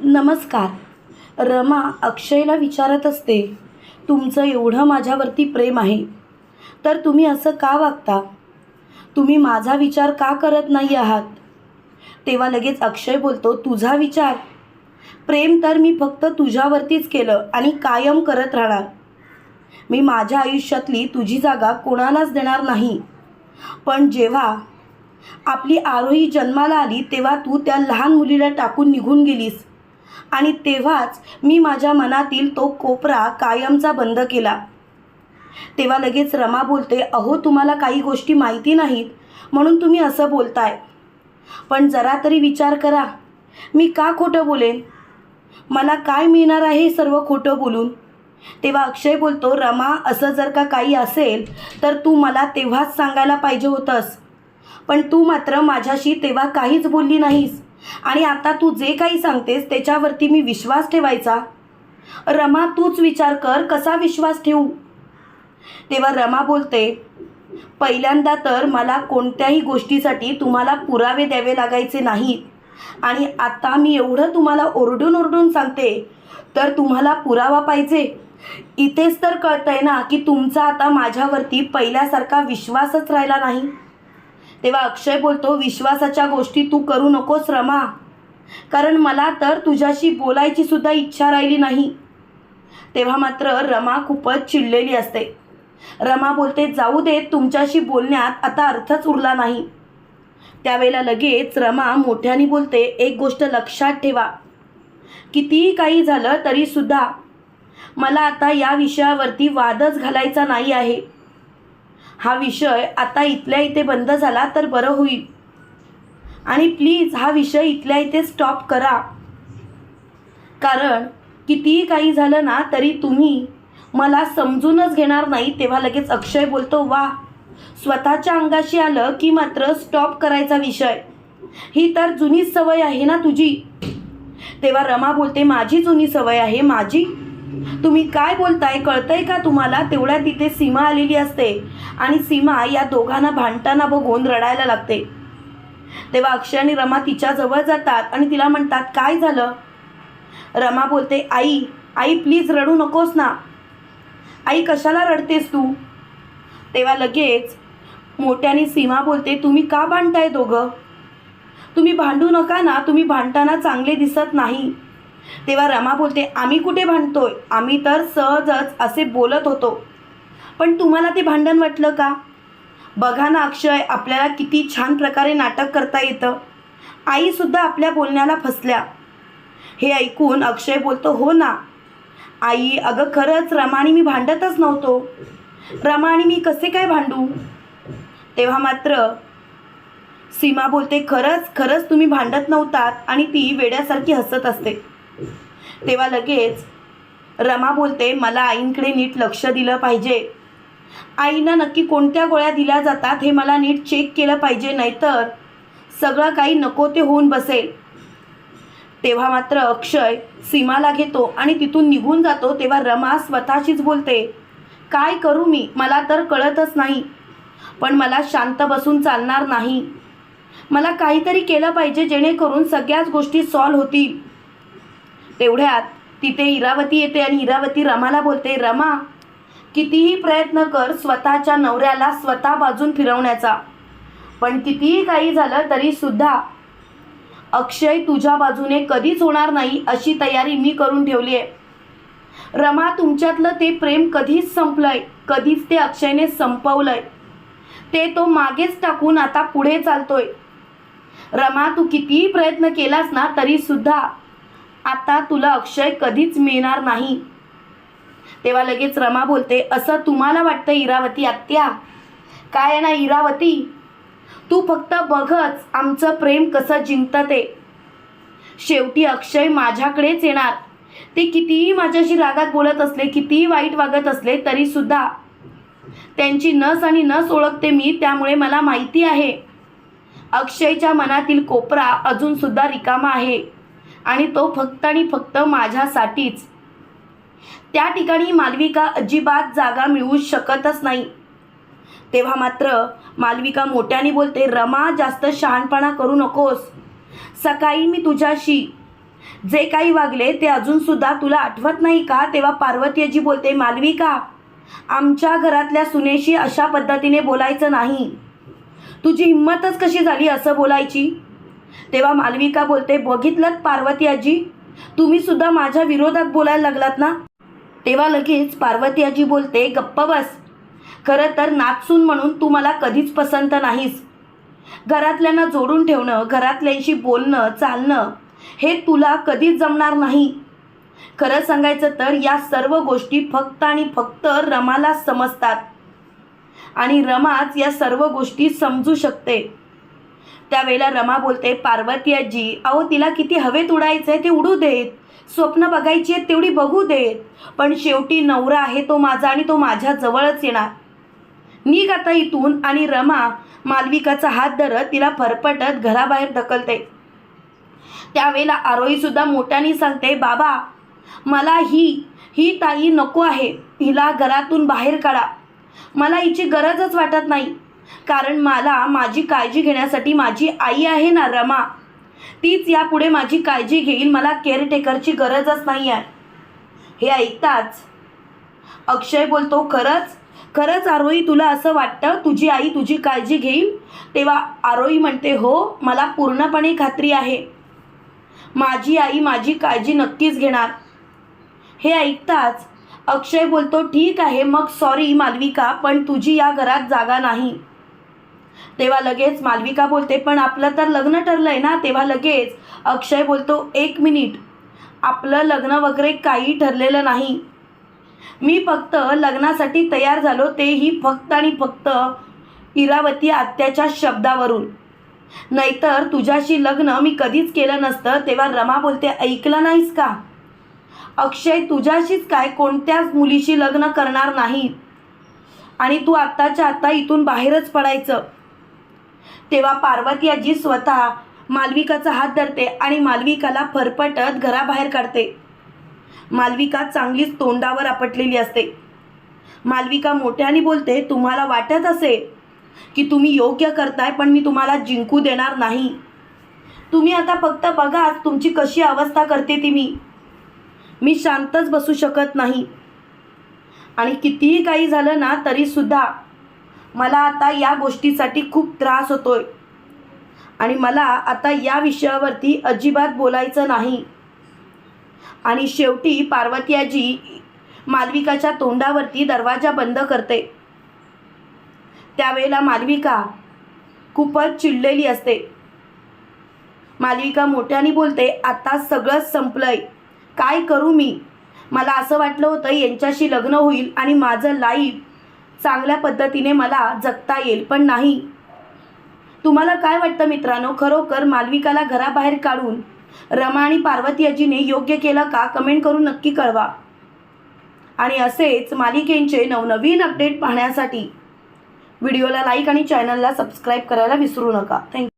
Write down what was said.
नमस्कार. रमा अक्षयला विचारत असते तुमचं एवढं माझ्यावरती प्रेम आहे तर तुम्ही असं का वागता? तुम्ही माझा विचार का करत नाही आहात? तेव्हा लगेच अक्षय बोलतो तुझा विचार. प्रेम तर मी फक्त तुझ्यावरतीच केलं आणि कायम करत राहणार. मी माझ्या आयुष्यातली तुझी जागा कोणालाच देणार नाही. पण जेव्हा आपली आरोही जन्माला आली तेव्हा तू त्या लहान मुलीला टाकून निघून गेलीस. आणि तेव्हाच मी माझ्या मनातील तो कोपरा कायमचा बंद केला. तेव्हा लगेच रमा बोलते अहो तुम्हाला काही गोष्टी माहिती नाहीत म्हणून तुम्ही असं बोलताय. पण जरा तरी विचार करा. मी का खोटं बोलेन? मला काय मिळणार आहे सर्व खोटं बोलून? तेव्हा अक्षय बोलतो रमा असं जर का काही असेल तर तू मला तेव्हाच सांगायला पाहिजे होतंस. पण तू मात्र माझ्याशी तेव्हा काहीच बोलली नाहीस. आणि आता तू जे काही सांगतेस त्याच्यावरती मी विश्वास ठेवायचा? रमा तूच विचार कर कसा विश्वास ठेवू? तेव्हा रमा बोलते पहिल्यांदा तर मला कोणत्याही गोष्टीसाठी तुम्हाला पुरावे द्यावे लागायचे नाहीत. आणि आता मी एवढं तुम्हाला ओरडून ओरडून सांगते तर तुम्हाला पुरावा पाहिजे. इथेच तर कळतंय ना की तुमचा आता माझ्यावरती पहिल्यासारखा विश्वासच राहिला नाही. तेव्हा अक्षय बोलतो विश्वासाच्या गोष्टी तू करू नकोस रमा. कारण मला तर तुझ्याशी बोलायची सुद्धा इच्छा राहिली नाही. तेव्हा मात्र रमा खूपच चिडलेली असते. रमा बोलते जाऊ दे तुमच्याशी बोलण्यात आता अर्थच उरला नाही. त्यावेळेला लगेच रमा मोठ्याने बोलते एक गोष्ट लक्षात ठेवा. कितीही काही झालं तरीसुद्धा मला आता या विषयावरती वादच घालायचा नाही आहे. हा विषय आता इथल्या इथे बंद झाला तर बरं होईल. आणि प्लीज हा विषय इथल्या इथे स्टॉप करा. कारण कितीही काही झालं ना तरी तुम्ही मला समजूनच घेणार नाही तेव्हा लगेच अक्षय बोलतो वा स्वतःच्या अंगाशी आलं की मात्र स्टॉप करायचा विषय. ही तर जुनीच सवय आहे ना तुझी. तेव्हा रमा बोलते माझी जुनी सवय आहे माझी तुम्ही काय बोलताय कळतंय का तुम्हाला? तेवढ्या तिथे सीमा आलेली असते. आणि सीमा या दोघांना भांडताना बघून रडायला लागते. तेव्हा अक्षय आणि रमा तिच्या जवळ जातात आणि तिला म्हणतात काय झालं? रमा बोलते आई आई प्लीज रडू नकोस ना. आई कशाला रडतेस तू? तेव्हा लगेच मोठ्याने सीमा बोलते तुम्ही का भांडताय दोघं? तुम्ही भांडू नका ना. तुम्ही भांडताना चांगले दिसत नाही. तेव्हा रमा बोलते आम्ही कुठे भांडतोय? आम्ही तर सहजच असे बोलत होतो. पण तुम्हाला ते भांडण वाटलं का? बघा ना अक्षय आपल्याला किती छान प्रकारे नाटक करता येतं. आईसुद्धा आपल्या बोलण्याला फसल्या. हे ऐकून अक्षय बोलतो हो ना. आई अगं खरंच रमाने मी भांडतच नव्हतो. रमाणी मी कसे काय भांडू? तेव्हा मात्र सीमा बोलते खरंच खरंच तुम्ही भांडत नव्हतात आणि ती वेड्यासारखी हसत असते. तेव्हा लगेच रमा बोलते मला आईंकडे नीट लक्ष दिलं पाहिजे. आईनं नक्की कोणत्या गोळ्या दिल्या जातात हे मला नीट चेक केलं पाहिजे नाहीतर सगळं काही नको ते होऊन बसेल. तेव्हा मात्र अक्षय सीमाला घेतो आणि तिथून निघून जातो तेव्हा रमा स्वतःशीच बोलते काय करू मी? मला तर कळतच नाही. पण मला शांत बसून चालणार नाही. मला काहीतरी केलं पाहिजे जेणेकरून सगळ्याच गोष्टी सॉल्व होतील. तेवढ्यात तिथे इरावती येते आणि इरावती रमाला बोलते रमा कितीही प्रयत्न कर स्वतःच्या नवऱ्याला स्वतः बाजून फिरवण्याचा. पण कितीही काही झालं तरी सुद्धा अक्षय तुझ्या बाजूने कधीच होणार नाही अशी तयारी मी करून ठेवली आहे. रमा तुमच्यातलं ते प्रेम कधीच संपलंय कधीच ते अक्षयने संपवलंय. ते तो मागेच टाकून आता पुढे चालतोय. रमा तू कितीही प्रयत्न केलास ना तरी सुद्धा आता तुला अक्षय कधीच मिळणार नाही. तेव्हा लगेच रमा बोलते असं तुम्हाला वाटतं इरावती आत्या? काय आहे ना इरावती? तू फक्त बघच आमचं प्रेम कसं जिंकतं ते. शेवटी अक्षय माझ्याकडेच येणार. ते कितीही माझ्याशी रागात बोलत असले कितीही वाईट वागत असले तरी सुद्धा त्यांची नस आणि नस ओळखते मी त्यामुळे मला माहिती आहे. अक्षयच्या मनातील कोपरा अजून सुद्धा रिकामा आहे. आणि तो फक्त आणि फक्त माझ्यासाठीच. त्या ठिकाणी मालविका अजिबात जागा मिळवू शकतच नाही. तेव्हा मात्र मालविका मोठ्याने बोलते रमा जास्त शहाणपणा करू नकोस. सकाळी मी तुझ्याशी जे काही वागले ते अजून सुद्धा तुला आठवत नाही का? तेव्हा पार्वतीजी बोलते मालविका आमच्या घरातल्या सुनेशी अशा पद्धतीने बोलायचं नाही. तुझी हिंमतच कशी झाली असं बोलायची? तेव्हा मालविका बोलते बघितलं पार्वती आजी तुम्ही सुद्धा माझ्या विरोधात बोलायला लागलात ना? तेव्हा लगेच पार्वती आजी बोलते गप्प बस. खरं तर नाचसून म्हणून तू मला कधीच पसंत नाहीस. घरातल्यांना जोडून ठेवणं घरातल्यांशी बोलणं चालणं हे तुला कधीच जमणार नाही. खरं सांगायचं तर या सर्व गोष्टी फक्त आणि फक्त रमाला समजतात आणि रमाच या सर्व गोष्टी समजू शकते. त्यावेळेला रमा बोलते पार्वती आजी अहो तिला किती हवेत उडायचं आहे ते उडू देत. स्वप्न बघायची आहेत तेवढी बघू देत. पण शेवटी नवरा आहे तो माझा आणि तो माझ्या जवळच येणार. निघ आता इथून आणि रमा मालविकाचा हात धरत तिला फरफटत घराबाहेर ढकलते. त्यावेळेला आरोही सुद्धा मोठ्याने सांगते बाबा मला ही ही ताई नको आहे. हिला घरातून बाहेर काढा. मला हिची गरजच वाटत नाही. कारण मला माझी काळजी घेण्यासाठी माझी आई आहे ना रमा. तीच यापुढे माझी काळजी घेईल. मला केअरटेकरची गरजच नाही आहे हे ऐकताच अक्षय बोलतो खरंच? खरंच आरोही तुला असं वाटतं? तुझी आई तुझी काळजी घेईल? तेव्हा आरोही म्हणते हो मला पूर्णपणे खात्री आहे. माझी आई माझी काळजी नक्कीच घेणार. हे ऐकताच अक्षय बोलतो ठीक आहे मग सॉरी मालविका पण तुझी या घरात जागा नाही. तेव्हा लगेच मालविका बोलते पण आपलं तर लग्न ठरलंय ना. तेव्हा लगेच अक्षय बोलतो एक मिनिट आपलं लग्न वगैरे काही ठरलेलं नाही. मी फक्त लग्नासाठी तयार झालो तेही फक्त आणि फक्त इरावती आत्याच्या शब्दावरून. नाहीतर तुझ्याशी लग्न मी कधीच केलं नसतं. तेव्हा रमा बोलते ऐकलं नाहीस का? अक्षय तुझ्याशीच काय? कोणत्याच मुलीशी लग्न करणार नाही. आणि तू आत्ताच्या आत्ता इथून बाहेरच पडायचं. तेव्हा पार्वती आजी स्वतः मालविकाचा हात धरते आणि मालविकाला फरफटत घराबाहेर काढते. मालविका चांगलीच तोंडावर आपटलेली असते. मालविका मोठ्याने बोलते तुम्हाला वाटत असे की तुम्ही योग्य करताय पण मी तुम्हाला जिंकू देणार नाही. तुम्ही आता फक्त बघा तुमची कशी अवस्था करते ती मी. मी शांतच बसू शकत नाही. आणि कितीही काही झालं ना तरीसुद्धा मला आता या गोष्टीसाठी खूप त्रास होतोय. आणि मला आता या विषयावरती अजिबात बोलायचं नाही. आणि शेवटी पार्वती आजी मालविकाच्या तोंडावरती दरवाजा बंद करते. त्यावेळेला मालविका खूपच चिडलेली असते. मालविका मोठ्याने बोलते आता सगळंच संपलंय. काय करू मी? मला असं वाटलं होतं यांच्याशी लग्न होईल आणि माझं लाईफ चांगल्या पद्धतीने मला जगता येईल पण नाही. तुम्हाला काय वाटतं मित्रांनो? खरोखर मालविकाला घराबाहेर काढून रमा आणि पार्वती आजीने योग्य केलं का? कमेंट करून नक्की कळवा. आणि असेच मालिकेंचे नवनवीन अपडेट पाहण्यासाठी व्हिडिओला लाईक आणि चॅनलला सबस्क्राईब करायला विसरू नका. थँक्यू